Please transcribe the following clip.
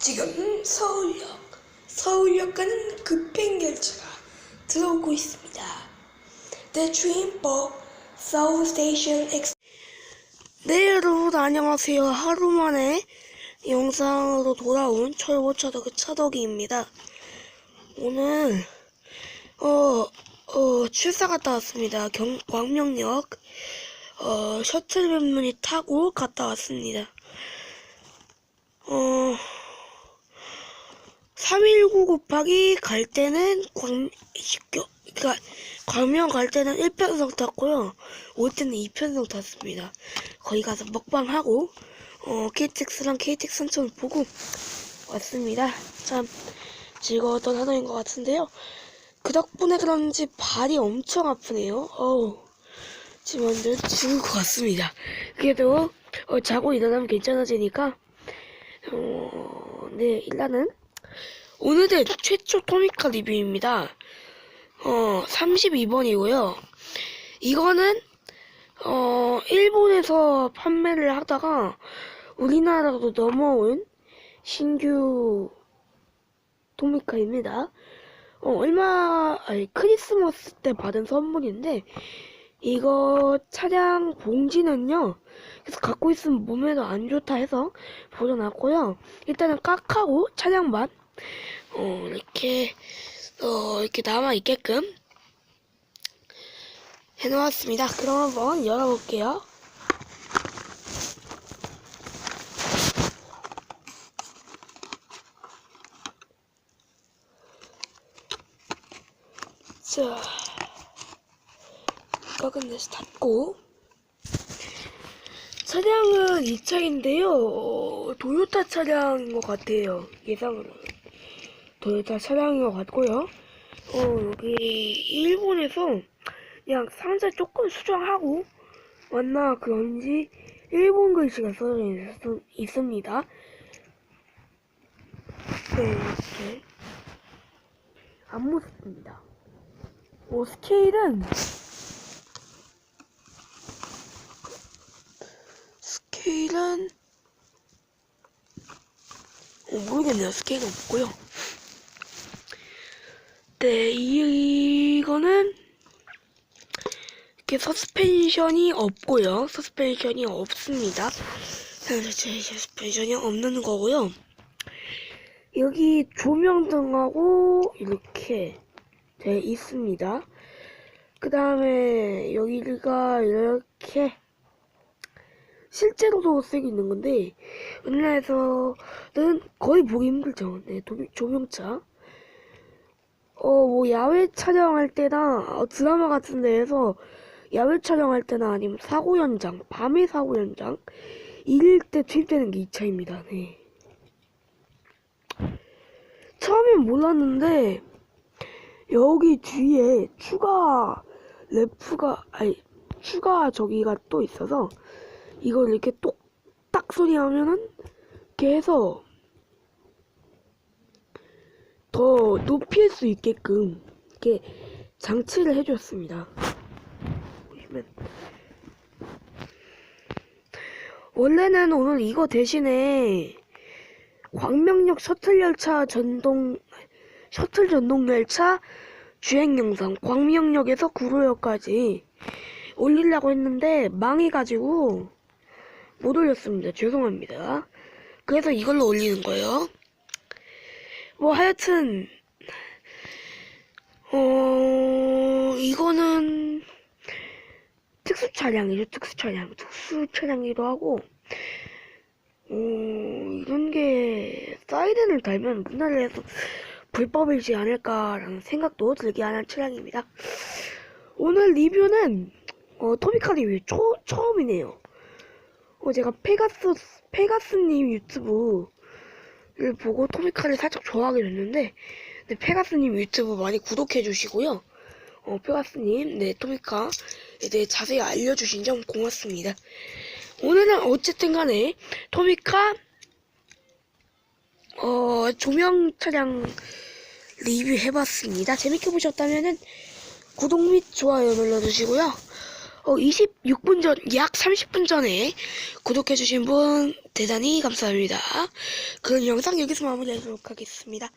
지금 서울역, 서울역 가는 급행 열차가 들어오고 있습니다. The train for Seoul Station X. 네, 여러분 안녕하세요. 하루 만에 영상으로 돌아온 철보차덕 차덕이입니다. 오늘 어, 어, 출사 갔다 왔습니다. 경, 광명역 어, 셔틀 뱃문이 타고 갔다 왔습니다. 어, 319 곱하기 갈 때는 광, 그니까, 광명 갈 때는 1편성 탔고요. 올 때는 2편성 탔습니다. 거기 가서 먹방하고, 어, KTX랑 KTX 선천을 보고 왔습니다. 참, 즐거웠던 하루인 것 같은데요. 그 덕분에 그런지 발이 엄청 아프네요. 어우, 지금 완전 죽을 것 같습니다. 그래도, 어, 자고 일어나면 괜찮아지니까, 어, 네, 일단은 오늘의 최초 토미카 리뷰입니다. 어, 32번이고요. 이거는 어, 일본에서 판매를 하다가 우리나라로 넘어온 신규 토미카입니다. 어, 얼마 아니 크리스마스 때 받은 선물인데 이거 차량 봉지는요. 그래서 갖고 있으면 몸에도 안 좋다 해서 보여놨고요. 일단은 깍하고 차량만 어, 이렇게 어, 이렇게 남아 있게끔 해놓았습니다. 그럼 한번 열어볼게요. 자, 꽉은 내서 닫고 차량은 이 차인데요. 어, 도요타 차량인 것 같아요. 예상으로. 도 요타 차량인 것 같고요. 어, 여기 일본에서 그냥 상자 조금 수정하고 왔나 그런지 일본 글씨가 써져 있, 있습니다. 네, 이렇게 앞모습입니다. 어, 스케일은 스케일은 어, 모르겠네요. 스케일은 없고요. 네, 이, 이거는 이렇게 서스펜션이 없고요. 서스펜션이 없습니다. 서스펜션이 없는 거고요. 여기 조명등하고 이렇게 돼 있습니다. 그 다음에 여기가 이렇게 실제로도 쓰고 있는 건데 우리나라에서는 거의 보기 힘들죠. 네, 도, 조명차. 어, 뭐 야외 촬영할 때나 어, 드라마 같은 데에서 야외 촬영할 때나 아니면 사고 현장, 밤의 사고 현장 이럴 때 투입되는 게이 차입니다. 네. 처음엔 몰랐는데 여기 뒤에 추가 래프가 아니 추가 저기가 또 있어서 이걸 이렇게 똑 딱 소리 하면은 해서 더 높일 수 있게끔 이렇게 장치를 해줬습니다. 보시면 원래는 오늘 이거 대신에 광명역 셔틀 열차 전동 셔틀 전동 열차 주행 영상 광명역에서 구로역까지 올리려고 했는데 망해가지고 못 올렸습니다. 죄송합니다. 그래서 이걸로 올리는 거예요. 뭐 하여튼 어 이거는 특수 차량이죠. 특수 차량, 특수 차량이기도 하고 어 이런 게 사이렌을 달면 우리나라에서 불법이지 않을까라는 생각도 들게 하는 차량입니다. 오늘 리뷰는 어, 토미카 리뷰 초, 처음이네요. 어, 제가 페가스 페가스님 유튜브를 보고 토미카를 살짝 좋아하게 됐는데 네, 페가스님 유튜브 많이 구독해 주시고요. 어, 페가스님, 네, 토미카에 대해 자세히 알려주신 점 고맙습니다. 오늘은 어쨌든 간에 토미카 어, 조명 차량 리뷰 해봤습니다. 재밌게 보셨다면은 구독 및 좋아요 눌러주시고요. 어, 26분 전, 약 30분 전에 구독해주신 분 대단히 감사합니다. 그럼 영상 여기서 마무리하도록 하겠습니다.